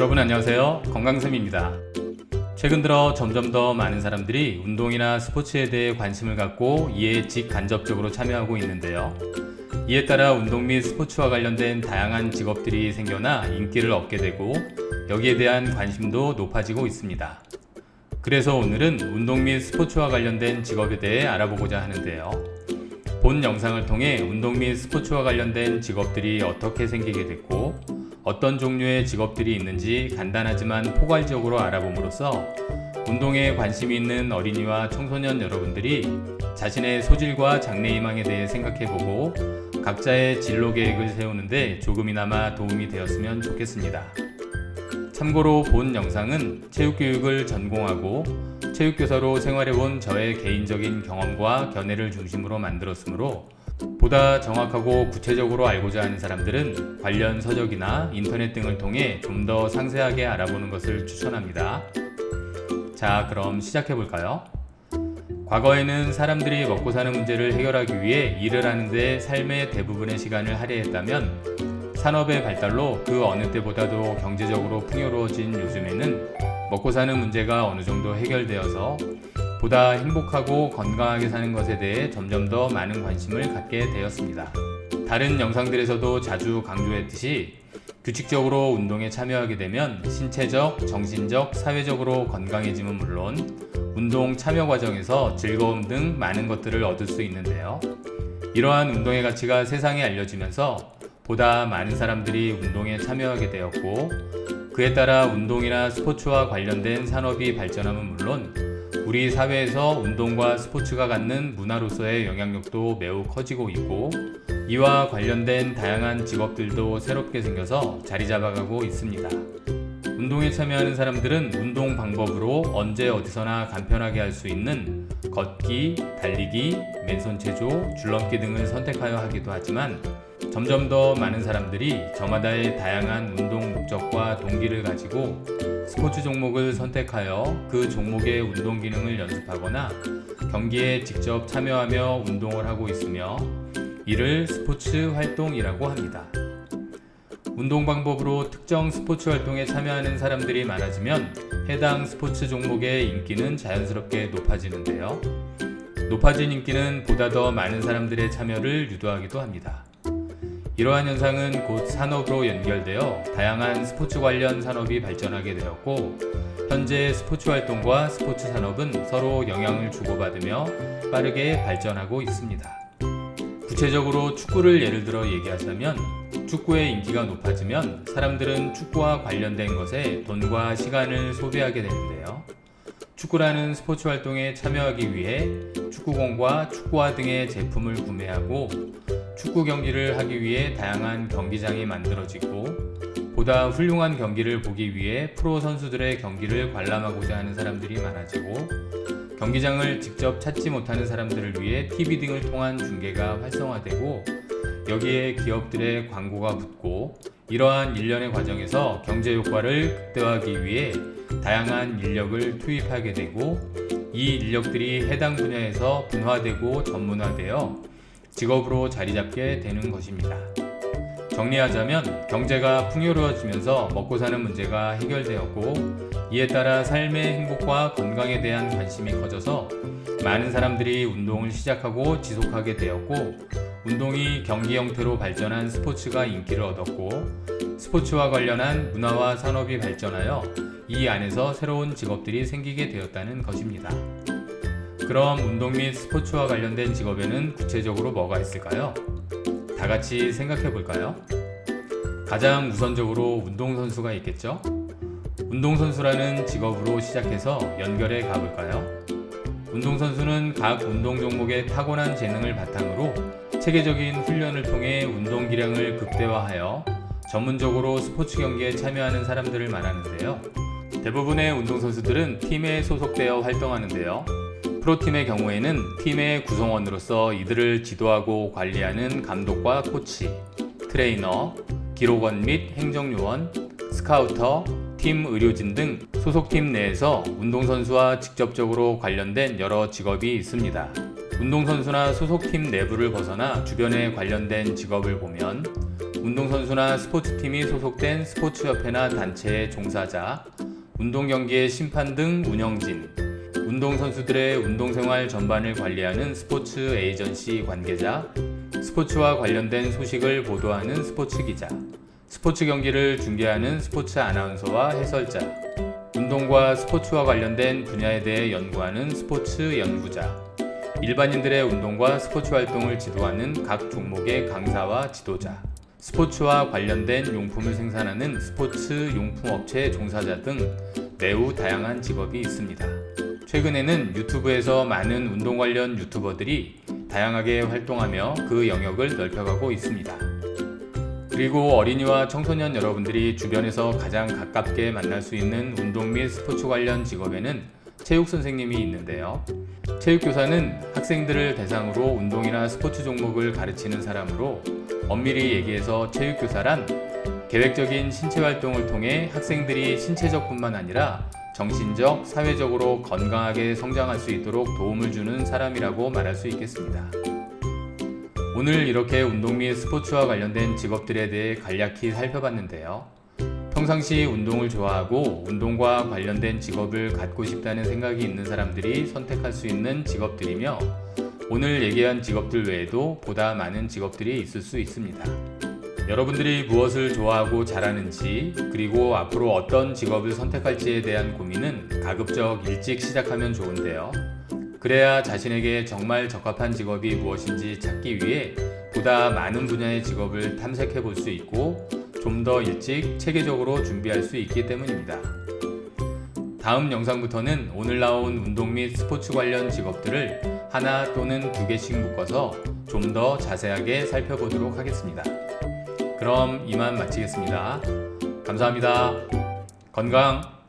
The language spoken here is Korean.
여러분 안녕하세요. 건강쌤입니다. 최근 들어 점점 더 많은 사람들이 운동이나 스포츠에 대해 관심을 갖고 이에 직간접적으로 참여하고 있는데요. 이에 따라 운동 및 스포츠와 관련된 다양한 직업들이 생겨나 인기를 얻게 되고 여기에 대한 관심도 높아지고 있습니다. 그래서 오늘은 운동 및 스포츠와 관련된 직업에 대해 알아보고자 하는데요. 본 영상을 통해 운동 및 스포츠와 관련된 직업들이 어떻게 생기게 됐고 어떤 종류의 직업들이 있는지 간단하지만 포괄적으로 알아봄으로써 운동에 관심이 있는 어린이와 청소년 여러분들이 자신의 소질과 장래희망에 대해 생각해보고 각자의 진로 계획을 세우는데 조금이나마 도움이 되었으면 좋겠습니다. 참고로 본 영상은 체육교육을 전공하고 체육교사로 생활해온 저의 개인적인 경험과 견해를 중심으로 만들었으므로 보다 정확하고 구체적으로 알고자 하는 사람들은 관련 서적이나 인터넷 등을 통해 좀 더 상세하게 알아보는 것을 추천합니다. 자, 그럼 시작해 볼까요? 과거에는 사람들이 먹고 사는 문제를 해결하기 위해 일을 하는데 삶의 대부분의 시간을 할애했다면 산업의 발달로 그 어느 때보다도 경제적으로 풍요로워진 요즘에는 먹고 사는 문제가 어느 정도 해결되어서 보다 행복하고 건강하게 사는 것에 대해 점점 더 많은 관심을 갖게 되었습니다. 다른 영상들에서도 자주 강조했듯이 규칙적으로 운동에 참여하게 되면 신체적, 정신적, 사회적으로 건강해짐은 물론 운동 참여 과정에서 즐거움 등 많은 것들을 얻을 수 있는데요. 이러한 운동의 가치가 세상에 알려지면서 보다 많은 사람들이 운동에 참여하게 되었고 그에 따라 운동이나 스포츠와 관련된 산업이 발전함은 물론 우리 사회에서 운동과 스포츠가 갖는 문화로서의 영향력도 매우 커지고 있고 이와 관련된 다양한 직업들도 새롭게 생겨서 자리 잡아가고 있습니다. 운동에 참여하는 사람들은 운동 방법으로 언제 어디서나 간편하게 할 수 있는 걷기, 달리기, 맨손 체조, 줄넘기 등을 선택하여 하기도 하지만 점점 더 많은 사람들이 저마다의 다양한 운동 목적과 동기를 가지고 스포츠 종목을 선택하여 그 종목의 운동 기능을 연습하거나 경기에 직접 참여하며 운동을 하고 있으며 이를 스포츠 활동이라고 합니다. 운동 방법으로 특정 스포츠 활동에 참여하는 사람들이 많아지면 해당 스포츠 종목의 인기는 자연스럽게 높아지는데요. 높아진 인기는 보다 더 많은 사람들의 참여를 유도하기도 합니다. 이러한 현상은 곧 산업으로 연결되어 다양한 스포츠 관련 산업이 발전하게 되었고, 현재 스포츠 활동과 스포츠 산업은 서로 영향을 주고받으며 빠르게 발전하고 있습니다. 구체적으로 축구를 예를 들어 얘기하자면, 축구의 인기가 높아지면 사람들은 축구와 관련된 것에 돈과 시간을 소비하게 되는데요. 축구라는 스포츠 활동에 참여하기 위해 축구공과 축구화 등의 제품을 구매하고 축구 경기를 하기 위해 다양한 경기장이 만들어지고 보다 훌륭한 경기를 보기 위해 프로 선수들의 경기를 관람하고자 하는 사람들이 많아지고 경기장을 직접 찾지 못하는 사람들을 위해 TV 등을 통한 중계가 활성화되고 여기에 기업들의 광고가 붙고 이러한 일련의 과정에서 경제 효과를 극대화하기 위해 다양한 인력을 투입하게 되고 이 인력들이 해당 분야에서 분화되고 전문화되어 직업으로 자리 잡게 되는 것입니다. 정리하자면 경제가 풍요로워지면서 먹고 사는 문제가 해결되었고 이에 따라 삶의 행복과 건강에 대한 관심이 커져서 많은 사람들이 운동을 시작하고 지속하게 되었고 운동이 경기 형태로 발전한 스포츠가 인기를 얻었고 스포츠와 관련한 문화와 산업이 발전하여 이 안에서 새로운 직업들이 생기게 되었다는 것입니다. 그럼 운동 및 스포츠와 관련된 직업에는 구체적으로 뭐가 있을까요? 다 같이 생각해 볼까요? 가장 우선적으로 운동선수가 있겠죠? 운동선수라는 직업으로 시작해서 연결해 가볼까요? 운동선수는 각 운동 종목의 타고난 재능을 바탕으로 체계적인 훈련을 통해 운동 기량을 극대화하여 전문적으로 스포츠 경기에 참여하는 사람들을 말하는데요. 대부분의 운동선수들은 팀에 소속되어 활동하는데요. 프로팀의 경우에는 팀의 구성원으로서 이들을 지도하고 관리하는 감독과 코치, 트레이너, 기록원 및 행정요원, 스카우터, 팀 의료진 등 소속팀 내에서 운동선수와 직접적으로 관련된 여러 직업이 있습니다. 운동선수나 소속팀 내부를 벗어나 주변에 관련된 직업을 보면 운동선수나 스포츠팀이 소속된 스포츠협회나 단체의 종사자, 운동경기의 심판 등 운영진, 운동선수들의 운동생활 전반을 관리하는 스포츠 에이전시 관계자, 스포츠와 관련된 소식을 보도하는 스포츠 기자, 스포츠 경기를 중계하는 스포츠 아나운서와 해설자, 운동과 스포츠와 관련된 분야에 대해 연구하는 스포츠 연구자, 일반인들의 운동과 스포츠 활동을 지도하는 각 종목의 강사와 지도자, 스포츠와 관련된 용품을 생산하는 스포츠 용품 업체 종사자 등 매우 다양한 직업이 있습니다. 최근에는 유튜브에서 많은 운동 관련 유튜버들이 다양하게 활동하며 그 영역을 넓혀가고 있습니다. 그리고 어린이와 청소년 여러분들이 주변에서 가장 가깝게 만날 수 있는 운동 및 스포츠 관련 직업에는 체육 선생님이 있는데요. 체육교사는 학생들을 대상으로 운동이나 스포츠 종목을 가르치는 사람으로 엄밀히 얘기해서 체육교사란 계획적인 신체 활동을 통해 학생들이 신체적뿐만 아니라 정신적, 사회적으로 건강하게 성장할 수 있도록 도움을 주는 사람이라고 말할 수 있겠습니다. 오늘 이렇게 운동 및 스포츠와 관련된 직업들에 대해 간략히 살펴봤는데요. 평상시 운동을 좋아하고 운동과 관련된 직업을 갖고 싶다는 생각이 있는 사람들이 선택할 수 있는 직업들이며 오늘 얘기한 직업들 외에도 보다 많은 직업들이 있을 수 있습니다. 여러분들이 무엇을 좋아하고 잘하는지 그리고 앞으로 어떤 직업을 선택할지에 대한 고민은 가급적 일찍 시작하면 좋은데요. 그래야 자신에게 정말 적합한 직업이 무엇인지 찾기 위해 보다 많은 분야의 직업을 탐색해 볼 수 있고 좀 더 일찍 체계적으로 준비할 수 있기 때문입니다. 다음 영상부터는 오늘 나온 운동 및 스포츠 관련 직업들을 하나 또는 두 개씩 묶어서 좀 더 자세하게 살펴보도록 하겠습니다. 그럼 이만 마치겠습니다. 감사합니다. 건강